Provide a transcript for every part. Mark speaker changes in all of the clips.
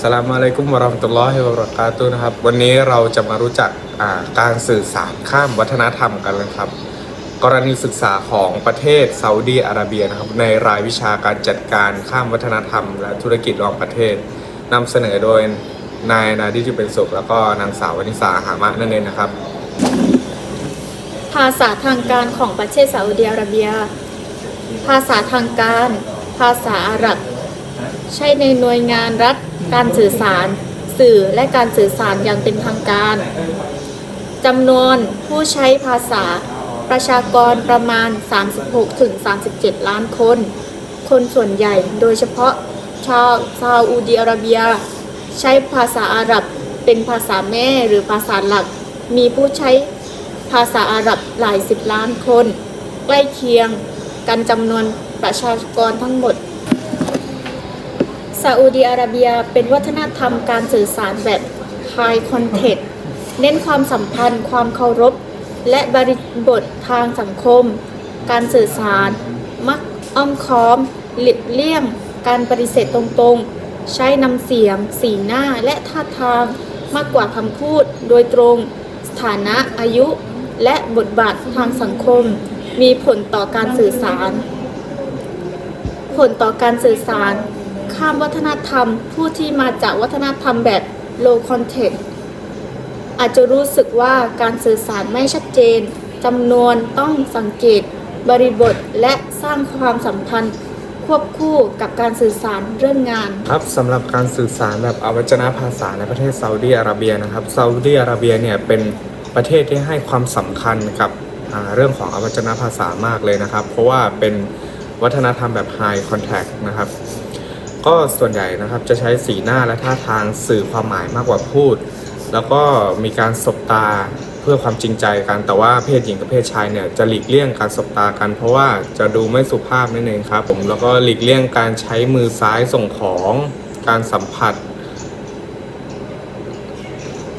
Speaker 1: สลามอะลัยกุมวะราะห์มตุลลอฮิวะบราะกาตุนะครับ วันนี้เราจะมารู้จักการสื่อสารข้ามวัฒนธรรมกันนะครับ กรณีศึกษาของประเทศซาอุดีอาระเบียนะครับ ในรายวิชาการจัดการข้ามวัฒนธรรม และธุรกิจระหว่างประเทศนำเสนอโดยนายนาดิจุเป็นสุขแล้วก็นางสาววนิสาหามะนั่นเองนะครับ
Speaker 2: ภาษาทางการของประเทศซาอุดิอาระเบีย ภาษาทางการ ภาษาอาหรับ ใช้ในหน่วยงานรัฐ การสื่อสาร สื่อและการสื่อสารอย่างเป็นทางการจำนวนผู้ใช้ภาษาประชากรประมาณ 36-37 ล้านคน คนส่วนใหญ่โดยเฉพาะชาวซาอุดิอาระเบีย ใช้ภาษาอาหรับเป็นภาษาแม่หรือภาษาหลัก มีผู้ใช้ภาษาอาหรับหลายสิบล้านคน ใกล้เคียงกันจำนวนประชากรทั้งหมด ซาอุดีอาระเบียเป็นวัฒนธรรมการสื่อสารแบบ High Context เน้นความสัมพันธ์ ความเคารพ และบริบททางสังคม การสื่อสาร มักอ้อมค้อม หลีกเลี่ยง การปฏิเสธตรงๆ ใช้นำเสียง สีหน้าและท่าทางมากกว่าคำพูดโดยตรง สถานะอายุ และบทบาททางสังคม มีผลต่อการสื่อสาร ผลต่อการสื่อสาร ข้ามวัฒนธรรม ผู้ที่มาจากวัฒนธรรมแบบ low context อาจจะรู้สึกว่าการสื่อสารไม่ชัดเจนจำนวนต้องสังเกต บริบทและสร้างความสัมพันธ์ ควบคู่กับการสื่อสารเรื่องงาน
Speaker 1: ครับสำหรับการสื่อสารแบบอวัจนภาษาในประเทศซาอุดีอาระเบียนะครับซาอุดีอาระเบียเนี่ยเป็นประเทศที่ให้ความสำคัญกับเรื่องของอวัจนภาษามากเลยนะครับ เพราะว่าเป็นวัฒนธรรมแบบ High Contact นะครับ ก็ส่วนใหญ่นะครับจะใช้สีหน้าและท่าทางสื่อความหมายมากกว่าพูด แล้วก็มีการสบตาเพื่อความจริงใจกัน แต่ว่าเพศหญิงกับเพศชายเนี่ยจะหลีกเลี่ยงการสบตากัน เพราะว่าจะดูไม่สุภาพนั่นเองครับผมแล้วก็หลีกเลี่ยงการใช้มือซ้ายส่งของ การสัมผัส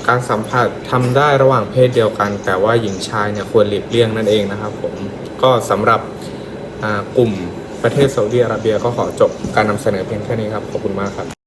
Speaker 1: การสัมผัสทำได้ระหว่างเพศเดียวกัน แต่ว่าหญิงชายเนี่ยควรหลีกเลี่ยงนั่นเองนะครับผมก็สำหรับกลุ่ม ประเทศซาอุดีอาระเบียก็ขอจบการนำเสนอเพียงแค่นี้ครับ ขอบคุณมากครับ